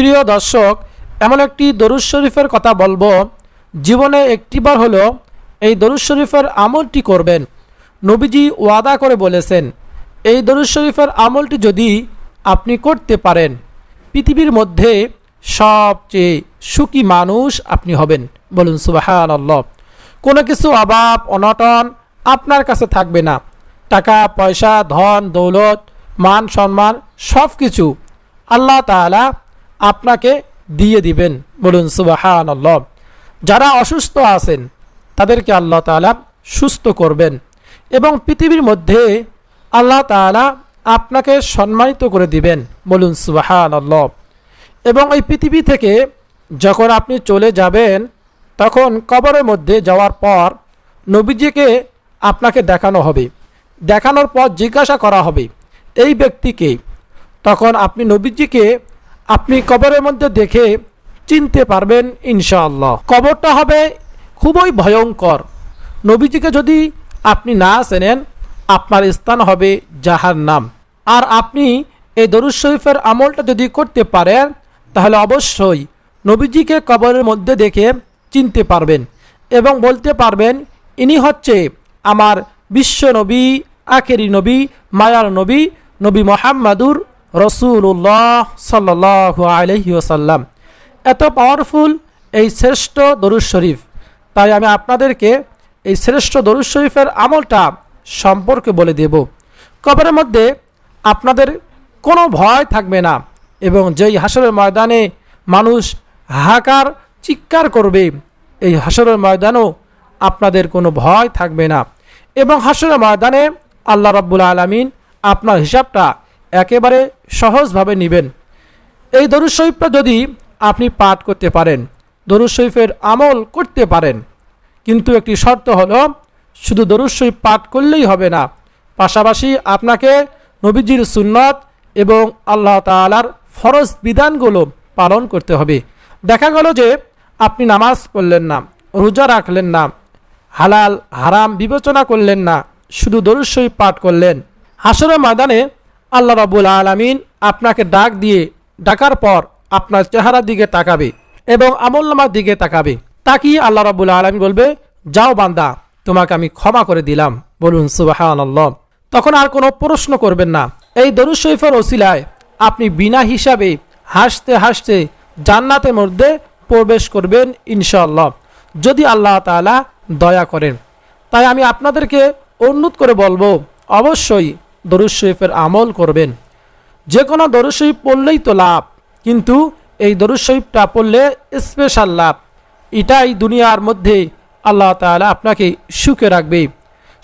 প্রিয় দর্শক, এমন একটি দরুদ শরীফের কথা বলব। জীবনে একটিবার হলো এই দরুদ শরীফের আমলটি করবেন। নবীজি ওয়াদা করে বলেছেন, এই দরুদ শরীফের আমলটি যদি আপনি করতে পারেন, পৃথিবীর মধ্যে সবচেয়ে সুখী মানুষ আপনি হবেন। বলুন সুবাহান আল্লাহ কোনো কিছু অভাব, অনটন আপনার কাছে থাকবে না। টাকা, পয়সা, ধন, দৌলত, মান, সম্মান সব কিছু আল্লাহ তাআলা আপনাকে দিয়ে দিবেন। বলুন সুবাহান আল্লাহ যারা অসুস্থ আছেন, তাদেরকে আল্লাহ তাআলা সুস্থ করবেন। এবং পৃথিবীর মধ্যে আল্লাহ তাআলা আপনাকে সম্মানিত করে দিবেন। বলুন সুবাহান আল্লাহ এবং এই পৃথিবী থেকে যখন আপনি চলে যাবেন, তখন কবরের মধ্যে যাওয়ার পর নবীজিকে আপনাকে দেখানো হবে। দেখানোর পর জিজ্ঞাসা করা হবে, এই ব্যক্তিকে? তখন আপনি নবীজিকে আপনি কবরের মধ্যে দেখে চিনতে পারবেন ইনশাআল্লাহ। কবরটা হবে খুবই ভয়ঙ্কর। নবীজিকে যদি আপনি না চেনেন, আপনার স্থান হবে যাহার নাম আর আপনি এই দরুদ শরীফের আমলটা যদি করতে পারেন, তাহলে অবশ্যই নবীজিকে কবরের মধ্যে দেখে চিনতে পারবেন এবং বলতে পারবেন, ইনি হচ্ছে আমার বিশ্ব নবী, আখেরি নবী, মায়ার নবী নবী মোহাম্মদুর রসুল্লাহ সাল্লাহ আলহি ওসাল্লাম এত পাওয়ারফুল এই শ্রেষ্ঠ দরুদ শরীফ। তাই আমি আপনাদেরকে এই শ্রেষ্ঠ দরুদ শরীফের আমলটা সম্পর্কে বলে দেব। কবরের মধ্যে আপনাদের কোনো ভয় থাকবে না এবং যেই হাসরের ময়দানে মানুষ হাহাকার, চিৎকার করবে, এই হাসরের ময়দানও আপনাদের কোনো ভয় থাকবে না। এবং হাসরের ময়দানে আল্লাহ রাব্বুল আলমিন আপনার হিসাবটা একেবারে সহজভাবে নেবেন। এই দরুদ শরীফটা যদি আপনি পাঠ করতে পারেন, দরুদ শরীফের আমল করতে পারেন, কিন্তু একটি শর্ত হলো, শুধু দরুদ শরীফ পাঠ করলেই হবে না, পাশাপাশি আপনাকে নবীজির সুন্নত এবং আল্লাহ তালার ফরজ বিধানগুলো পালন করতে হবে। দেখা গেল যে আপনি নামাজ পড়লেন না, রোজা রাখলেন না, হালাল, হারাম বিবেচনা করলেন না, শুধু দরুদ শরীফ পাঠ করলেন। হাসরের ময়দানে আল্লাহ রাবুল আলমিন আপনাকে ডাক দিয়ে ডাকার পর আপনার চেহারার দিকে তাকাবে এবং আমলনামার দিকে তাকাবে। তাকিয়ে আল্লাহ রাবুল আলমিন বলবে, যাও বান্দা, তোমাকে আমি ক্ষমা করে দিলাম। বলুন সুবাহান তখন আর কোনো প্রশ্ন করবেন না। এই দরুদ শরীফের ওসিলায় আপনি বিনা হিসাবে হাসতে হাসতে জান্নাতের মধ্যে প্রবেশ করবেন, ইনশাআল্লাহ। যদি আল্লাহ তাআলা দয়া করেন। তাই আমি আপনাদেরকে অনুরোধ করে বলব, অবশ্যই দরুদ শরীফের আমল করবেন। যে কোনো দরুদ শরীফ পড়লেই তো লাভ, কিন্তু এই দরুদ শরীফটা পড়লে স্পেশাল লাভ। এটাই দুনিয়ার মধ্যে আল্লাহ তাআলা আপনাকে সুখে রাখবে,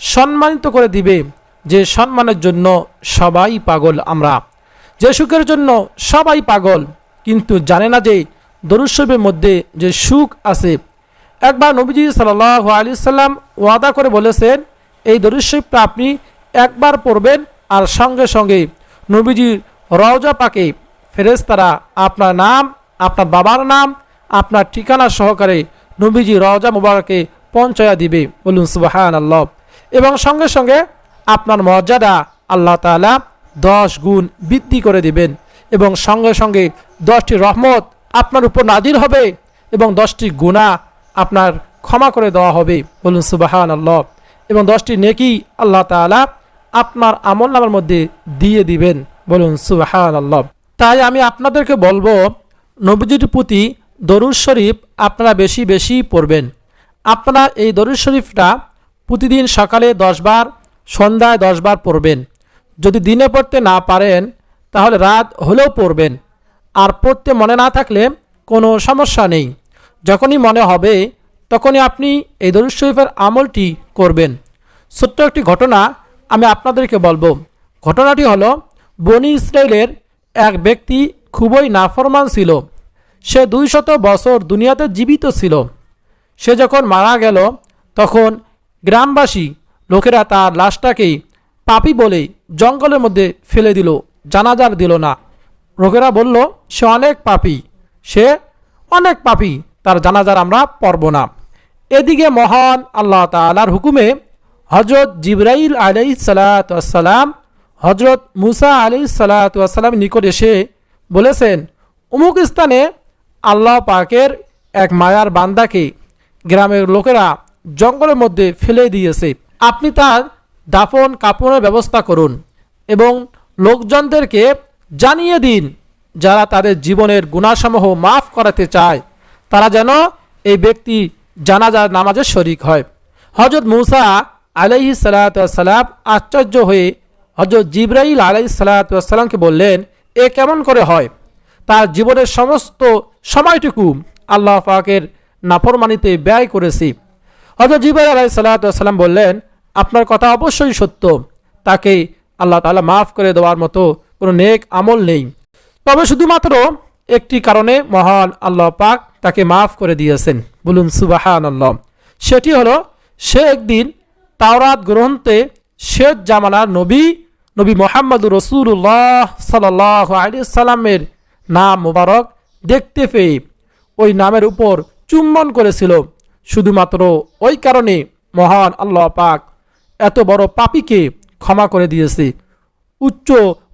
সম্মানিত করে দিবে। যে সম্মানের জন্য সবাই পাগল আমরা। যে সুখের জন্য সবাই পাগল, কিন্তু জানে না যে শরীফের মধ্যে যে সুখ আছে। একবার নবীজি সাল্লাহ আলি সাল্লাম ওয়াদা করে বলেছেন, এই শরীফটা আপনি একবার পড়বেন আর সঙ্গে সঙ্গে নবীজির রওজা পাকে ফেরেস্তারা আপনার নাম, আপনার বাবার নাম, আপনার ঠিকানা সহকারে নবীজি রওজা মুবারকে পঞ্চয়া দিবে। বলুন সুবাহান আল্লাহ এবং সঙ্গে সঙ্গে আপনার মর্যাদা আল্লাহ তাআলা দশ গুণ বৃদ্ধি করে দিবেন এবং সঙ্গে সঙ্গে দশটি রহমত আপনার উপর নাজির হবে এবং দশটি গুণা আপনার ক্ষমা করে দেওয়া হবে। বলুন সুবাহান আল্লাহ এবং দশটি নেকি আল্লাহ তাআলা আপনার আমল নামার মধ্যে দিয়ে দিবেন। বলুন সুবাহান আল্লাহ তাই আমি আপনাদেরকে বলব, নবীজির প্রতি দরুদ শরীফ আপনারা বেশি বেশি পড়বেন। আপনারা এই দরুদ শরীফটা প্রতিদিন সকালে দশবার, সন্ধ্যায় দশবার পড়বেন। যদি দিনে পড়তে না পারেন, তাহলে রাত হলেও পড়বেন। আর পড়তে মনে না থাকলে কোনো সমস্যা নেই। যখনই মনে হবে, তখনই আপনি এই দরুদ শরীফের আমলটি করবেন। ছোট্ট একটি ঘটনা আমি আপনাদেরকে বলব, ঘটনাটি হলো, বনি ইসরায়েলের এক ব্যক্তি খুবই নাফরমান ছিল। সে দুই শত বছর দুনিয়াতে জীবিত ছিল। সে যখন মারা গেল, তখন গ্রামবাসী লোকেরা তার লাশটাকে পাপি বলে জঙ্গলের মধ্যে ফেলে দিল, জানাজার দিল না। লোকেরা বলল, সে অনেক পাপি। সে অনেক পাপি, তার জানাজার আমরা পড়ব না। এদিকে মহান আল্লাহ তালার হুকুমে হজরত জিব্রাইল আলাই সালাতাম হজরত মুসা আলি সালাতাম নিকট এসে বলেছেন, অমুক স্থানে আল্লাহ পাকের এক মায়ার বান্দাকে গ্রামের লোকেরা জঙ্গলের মধ্যে ফেলে দিয়েছে। আপনি তার দাফন কাপড়ের ব্যবস্থা করুন এবং লোকজনদেরকে জানিয়ে দিন, যারা তাদের জীবনের গুণাসমূহ মাফ করাতে চায়। তারা যেন এই ব্যক্তি জানাজার নামাজে শরিক হয়। হজরত মুসা আলাইহি সালাতাম আশ্চর্য হয়ে হজরত জিব্রাইল আলাইহি সালাতামকে বললেন, এ কেমন করে হয়? তার জীবনের সমস্ত সময়টুকু আল্লাহ পাকের নাফরমানিতে ব্যয় করেছি। হজরত জিব্রাইল আলাইহি সালাতাম বললেন, আপনার কথা অবশ্যই সত্য। তাকে আল্লাহ তাআলা মাফ করে দেওয়ার মতো কোনো নেক আমল নেই। তবে শুধুমাত্র একটি কারণে মহান আল্লাহ পাক তাকে মাফ করে দিয়েছেন। বলুন সুবাহান আল্লাহ সেটি হলো, সে একদিন তাওরাত গ্রন্থে শেষ জামানার নবী নবী মোহাম্মদ রসুল্লাহ সাল্লাহ সাল্লামের নাম মোবারক দেখতে পেয়ে ওই নামের উপর চুম্বন করেছিল। শুধুমাত্র ওই কারণে মহান আল্লাহ পাক এত বড় পাপিকে ক্ষমা করে দিয়েছে, উচ্চ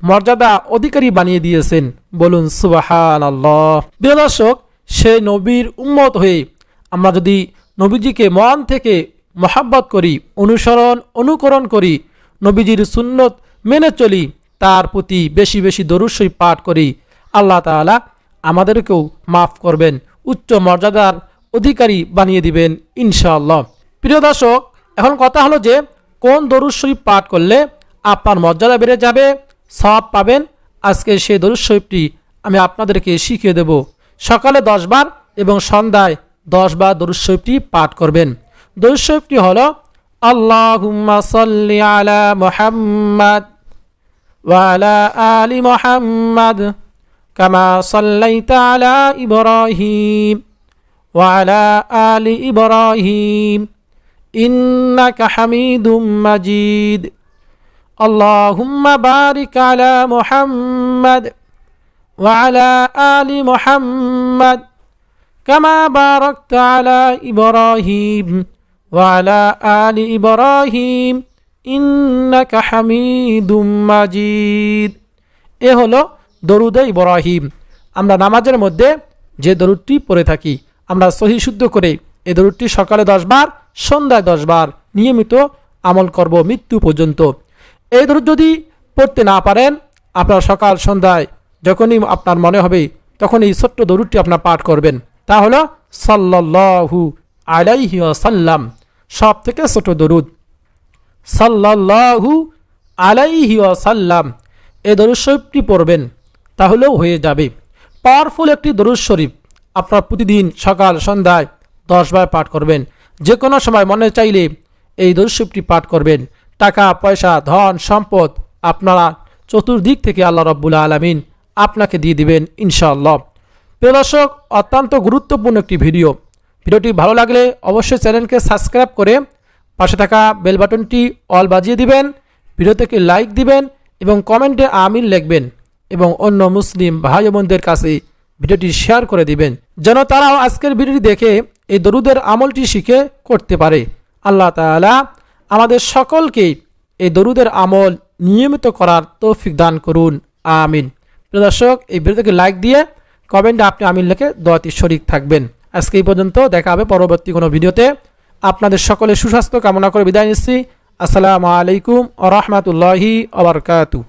মর্যাদা অধিকারী বানিয়ে দিয়েছেন। বলুন সুবাহান আল্লাহ প্রিয় সে নবীর উম্মত হয়ে আমরা যদি নবীজিকে মন থেকে মহাব্বত করি, অনুসরণ, অনুকরণ করি, নবীজির সুন্নত মেনে চলি, তার প্রতি বেশি বেশি দরুসই পাঠ করি। আল্লাহ তাআলা আমাদেরকেও মাফ করবেন, উচ্চ মর্যাদার অধিকারী বানিয়ে দিবেন ইনশাআল্লাহ। প্রিয় দর্শক, এখন কথা হলো যে, কোন শরীফ পাঠ করলে আপনার মর্যাদা বেড়ে যাবে সব পাবেন? আজকে সেই শরীফটি আমি আপনাদেরকে শিখিয়ে দেব। সকালে দশ বার এবং সন্ধ্যায় দশ বার দরুদ শরীফটি পাঠ করবেন। দরুদ শরীফটি হল আল্লাহুম্মা সাল্লি আলা মুহাম্মাদ وعلى آل محمد كما صليت على إبراهيم وعلى آل إبراهيم إنك حميد مجيد اللهم بارك على محمد وعلى آل محمد كما باركت على إبراهيم وعلى آل إبراهيم إنك حميد مجيد এ হলো দরুদে ইব্রাহিম আমরা নামাজের মধ্যে যে দরুদটি পড়ে থাকি আমরা সহি শুদ্ধ করে এই দরুদটি সকালে দশবার সন্ধ্যায় দশবার নিয়মিত আমল করব মৃত্যু পর্যন্ত এই দরুদ যদি পড়তে না পারেন আপনার সকাল সন্ধ্যায় যখনই আপনার মনে হবে তখন এই ছোট্ট দরুদটি আপনার পাঠ করবেন তা হলো সাল্লাহু আলাইহি সাল্লাম সব থেকে ছোট দরুদ। সাল্লাহু আলাইহি সাল্লাম এই দরুদ শরীফটি পড়বেন, তাহলেও হয়ে যাবে। পাওয়ারফুল একটি দরুদ শরীফ আপনার প্রতিদিন সকাল, সন্ধ্যায় দশবার পাঠ করবেন। যে কোনো সময় মনে চাইলে এই দরুদ শরীফটি পাঠ করবেন। টাকা, পয়সা, ধন, সম্পদ আপনারা চতুর্দিক থেকে আল্লাহ রব্বুল আলমিন আপনাকে দিয়ে দিবেন ইনশাআল্লাহ। প্রিয় দর্শক, অত্যন্ত গুরুত্বপূর্ণ একটি ভিডিও। ভিডিওটি ভালো লাগলে অবশ্যই চ্যানেলকে সাবস্ক্রাইব করে পাশে থাকা বেল বাটনটি অল বাজিয়ে দিবেন, ভিডিও থেকে লাইক দিবেন এবং কমেন্টে আমিন লিখবেন এবং অন্য মুসলিম ভাই বোনদের কাছে ভিডিওটি শেয়ার করে দিবেন, যেন তারাও আজকের ভিডিওটি দেখে এই দরুদের আমলটি শিখে করতে পারে। আল্লাহ তাআলা আমাদের সকলকে এই দরুদের আমল নিয়মিত করার তৌফিক দান করুন, আমিন। দর্শক, এই ভিডিওটিকে লাইক দিয়ে কমেন্টে আপনি আমিন লিখে দোয়াতি শরিক থাকবেন। আজকে এই পর্যন্ত, দেখা হবে পরবর্তী কোনো ভিডিওতে। আপনাদের সকলে সুস্বাস্থ্য কামনা করে বিদায় নিচ্ছি। আসসালামু আলাইকুম আ রহমতুল্লাহি আবরকাতু